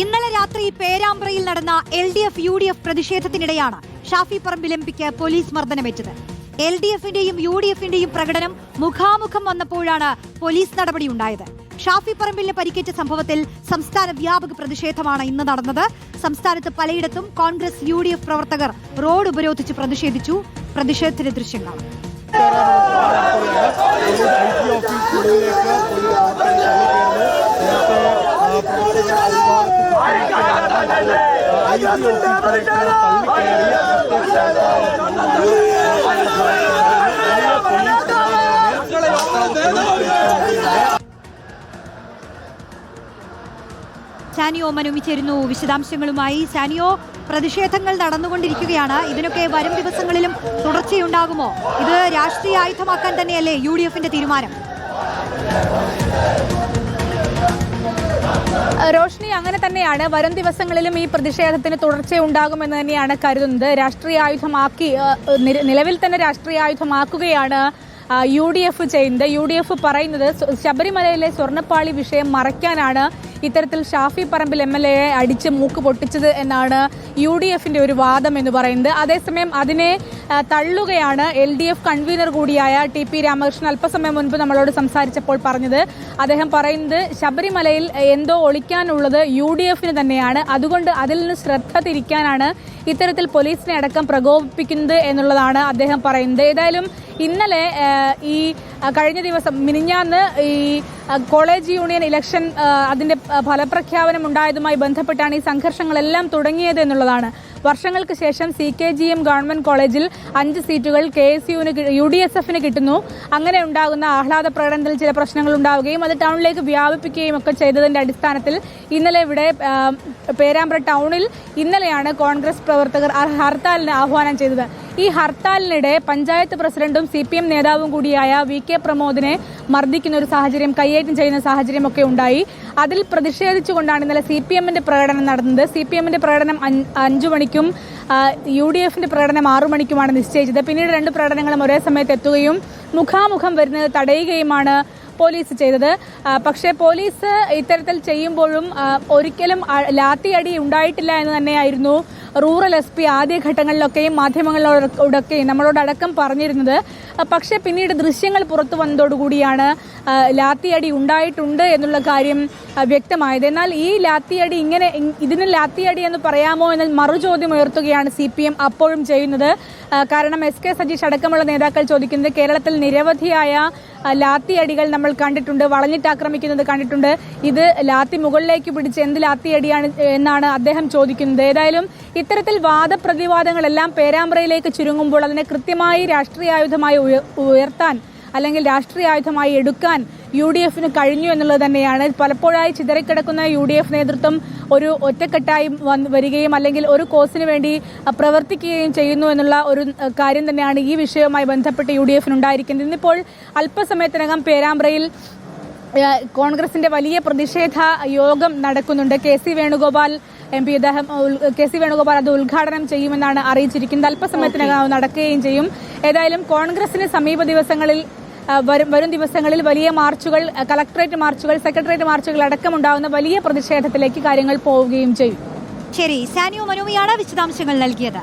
ഇന്നലെ രാത്രി പേരാമ്പ്രയിൽ നടന്ന L D F U D F പ്രതിഷേധത്തിനിടെയാണ് Shafi Parambil M പിക്ക് പോലീസ് മർദ്ദനമേറ്റത്. എൽ ഡി എഫിന്റെയും യു ഡി എഫിന്റെയും പ്രകടനം മുഖാമുഖം വന്നപ്പോഴാണ് പോലീസ് നടപടി ഉണ്ടായത്. ഷാഫി പറമ്പിലിന് പരിക്കേറ്റ സംഭവത്തിൽ സംസ്ഥാന വ്യാപക പ്രതിഷേധമാണ് ഇന്ന് നടന്നത്. സംസ്ഥാനത്ത് പലയിടത്തും കോൺഗ്രസ് യു ഡി എഫ് പ്രവർത്തകർ റോഡ് ഉപരോധിച്ച് പ്രതിഷേധിച്ചു. പ്രതിഷേധത്തിന്റെ ദൃശ്യങ്ങളാണ് സാനിയോ മനുമിച്ചിരുന്നു വിശദാംശങ്ങളുമായി സാനിയോ പ്രതിഷേധങ്ങൾ നടന്നുകൊണ്ടിരിക്കുകയാണ്. ഇതിനൊക്കെ വരും ദിവസങ്ങളിലും തുടർച്ചയുണ്ടാകുമോ? ഇത് രാഷ്ട്രീയ ആയുധമാക്കാൻ തന്നെയല്ലേ യു ഡി എഫിന്റെ തീരുമാനം? റോഷ്നി അങ്ങനെ തന്നെയാണ്. വരും ദിവസങ്ങളിലും ഈ പ്രതിഷേധത്തിന് തുടർച്ചയുണ്ടാകുമെന്ന് തന്നെയാണ് കരുതുന്നത്. രാഷ്ട്രീയ ആയുധമാക്കി നിലവിൽ തന്നെ രാഷ്ട്രീയ ആയുധമാക്കുകയാണ് യു ഡി എഫ് ചെയ്യുന്നത്. യു ഡി എഫ് പറയുന്നത് ശബരിമലയിലെ സ്വർണപ്പാളി വിഷയം മറയ്ക്കാനാണ്. ഇത്തരത്തിൽ ഷാഫി പറമ്പിൽ എം എൽ എയെ അടിച്ച് മൂക്ക് പൊട്ടിച്ചത് എന്നാണ് യു ഡി എഫിന്റെ ഒരു വാദം എന്ന് പറയുന്നത്. അതേസമയം അതിനെ തള്ളുകയാണ് എൽ ഡി എഫ് കൺവീനർ കൂടിയായ ടി പി രാമകൃഷ്ണൻ. അല്പസമയം മുൻപ് നമ്മളോട് സംസാരിച്ചപ്പോൾ പറഞ്ഞത് അദ്ദേഹം പറയുന്നത് ശബരിമലയിൽ എന്തോ ഒളിക്കാനുള്ളത് യു ഡി എഫിന് തന്നെയാണ്. അതുകൊണ്ട് അതിൽ നിന്ന് ശ്രദ്ധ തിരിക്കാനാണ് ഇത്തരത്തിൽ പോലീസിനെ അടക്കം പ്രകോപിപ്പിക്കുന്നത് എന്നുള്ളതാണ് അദ്ദേഹം പറയുന്നത്. ഏതായാലും ഇന്നലെ ഈ കഴിഞ്ഞ ദിവസം മിനിഞ്ഞാന്ന് ഈ കോളേജ് യൂണിയൻ ഇലക്ഷൻ അതിന്റെ ഫലപ്രഖ്യാപനം ഉണ്ടായതുമായി ബന്ധപ്പെട്ടാണ് ഈ സംഘർഷങ്ങളെല്ലാം തുടങ്ങിയത് എന്നുള്ളതാണ്. വർഷങ്ങൾക്ക് ശേഷം C K G M government കോളേജിൽ അഞ്ച് സീറ്റുകൾ കെ എസ് യുവിന് യു ഡി എസ് എഫിന് കിട്ടുന്നു. അങ്ങനെ ഉണ്ടാകുന്ന ആഹ്ലാദ പ്രകടനത്തിൽ ചില പ്രശ്നങ്ങൾ ഉണ്ടാവുകയും അത് ടൗണിലേക്ക് വ്യാപിപ്പിക്കുകയും ഒക്കെ ചെയ്തതിന്റെ അടിസ്ഥാനത്തിൽ ഇന്നലെ ഇവിടെ പേരാമ്പ്ര ടൗണിൽ ഇന്നലെയാണ് കോൺഗ്രസ് പ്രവർത്തകർ ഹർത്താലിന് ആഹ്വാനം ചെയ്തത്. ഈ ഹർത്താലിനിടെ പഞ്ചായത്ത് പ്രസിഡന്റും സി പി എം നേതാവും കൂടിയായ വി കെ പ്രമോദിനെ മർദ്ദിക്കുന്ന ഒരു സാഹചര്യം കയ്യേറ്റം ചെയ്യുന്ന സാഹചര്യമൊക്കെ ഉണ്ടായി. അതിൽ പ്രതിഷേധിച്ചുകൊണ്ടാണ് ഇന്നലെ സി പി എമ്മിന്റെ പ്രകടനം നടന്നത്. സി പി എമ്മിന്റെ പ്രകടനം അഞ്ച് മണിക്കും യു ഡി എഫിന്റെ പ്രകടനം ആറു മണിക്കുമാണ് നിശ്ചയിച്ചത്. പിന്നീട് രണ്ട് പ്രകടനങ്ങളും ഒരേ സമയത്ത് എത്തുകയും മുഖാമുഖം വരുന്നത് തടയുകയുമാണ് പോലീസ് ചെയ്തത്. പക്ഷേ പോലീസ് ഇത്തരത്തിൽ ചെയ്യുമ്പോഴും ഒരിക്കലും ലാത്തിയടി ഉണ്ടായിട്ടില്ല എന്ന് തന്നെയായിരുന്നു റൂറൽ എസ് പി ആദ്യഘട്ടങ്ങളിലൊക്കെയും മാധ്യമങ്ങളോടൊക്കെയും നമ്മളോടടക്കം പറഞ്ഞിരുന്നത്. പക്ഷേ പിന്നീട് ദൃശ്യങ്ങൾ പുറത്തു വന്നതോടുകൂടിയാണ് ലാത്തിയടി ഉണ്ടായിട്ടുണ്ട് എന്നുള്ള കാര്യം വ്യക്തമായത്. എന്നാൽ ഈ ലാത്തിയടി ഇങ്ങനെ ഇതിന് ലാത്തിയടി എന്ന് പറയാമോ എന്ന മറുചോദ്യം ഉയർത്തുകയാണ് സി പി എം അപ്പോഴും ചെയ്യുന്നത്. കാരണം എസ് കെ സജീഷ് അടക്കമുള്ള നേതാക്കൾ ചോദിക്കുന്നത് കേരളത്തിൽ നിരവധിയായ ലാത്തിയടികൾ നമ്മൾ കണ്ടിട്ടുണ്ട് വളഞ്ഞിട്ട് ആക്രമിക്കുന്നത് കണ്ടിട്ടുണ്ട്. ഇത് ലാത്തി മുകളിലേക്ക് പിടിച്ച് എന്ത് ലാത്തിയടിയാണ് എന്നാണ് അദ്ദേഹം ചോദിക്കുന്നത്. ഏതായാലും ഇത്തരത്തിൽ വാദപ്രതിവാദങ്ങളെല്ലാം പേരാമ്പ്രയിലേക്ക് ചുരുങ്ങുമ്പോൾ അതിനെ കൃത്യമായി രാഷ്ട്രീയായുധമായി ഉയർത്താൻ അല്ലെങ്കിൽ രാഷ്ട്രീയ ആയുധമായി എടുക്കാൻ യു ഡി എഫിന് കഴിഞ്ഞു എന്നുള്ളത് തന്നെയാണ്. പലപ്പോഴായി ചിതറിക്കിടക്കുന്ന യു ഡി എഫ് നേതൃത്വം ഒരു ഒറ്റക്കെട്ടായി വന്ന് വരികയും അല്ലെങ്കിൽ ഒരു കോസിന് വേണ്ടി പ്രവർത്തിക്കുകയും ചെയ്യുന്നു എന്നുള്ള ഒരു കാര്യം തന്നെയാണ് ഈ വിഷയവുമായി ബന്ധപ്പെട്ട് യു ഡി എഫിന് ഉണ്ടായിരിക്കുന്നത്. ഇന്നിപ്പോൾ അല്പസമയത്തിനകം പേരാമ്പ്രയിൽ കോൺഗ്രസിന്റെ വലിയ പ്രതിഷേധ യോഗം നടക്കുന്നുണ്ട്. K C Venugopal M P അദ്ദേഹം കെ സി വേണുഗോപാൽ അത് ഉദ്ഘാടനം ചെയ്യുമെന്നാണ് അറിയിച്ചിരിക്കുന്നത്. അല്പസമയത്തിനകം അത് നടക്കുകയും ചെയ്യും. ഏതായാലും കോൺഗ്രസിന് സമീപ ദിവസങ്ങളിൽ വരും വരും ദിവസങ്ങളിൽ വലിയ മാർച്ചുകൾ കളക്ടറേറ്റ് മാർച്ചുകൾ സെക്രട്ടേറിയറ്റ് മാർച്ചുകൾ അടക്കമുണ്ടാകുന്ന വലിയ പ്രതിഷേധത്തിലേക്ക് കാര്യങ്ങൾ പോവുകയും ചെയ്യും. ശരി സാനിയോ മനോമിയാണ് വിശദാംശങ്ങൾ നൽകിയത്.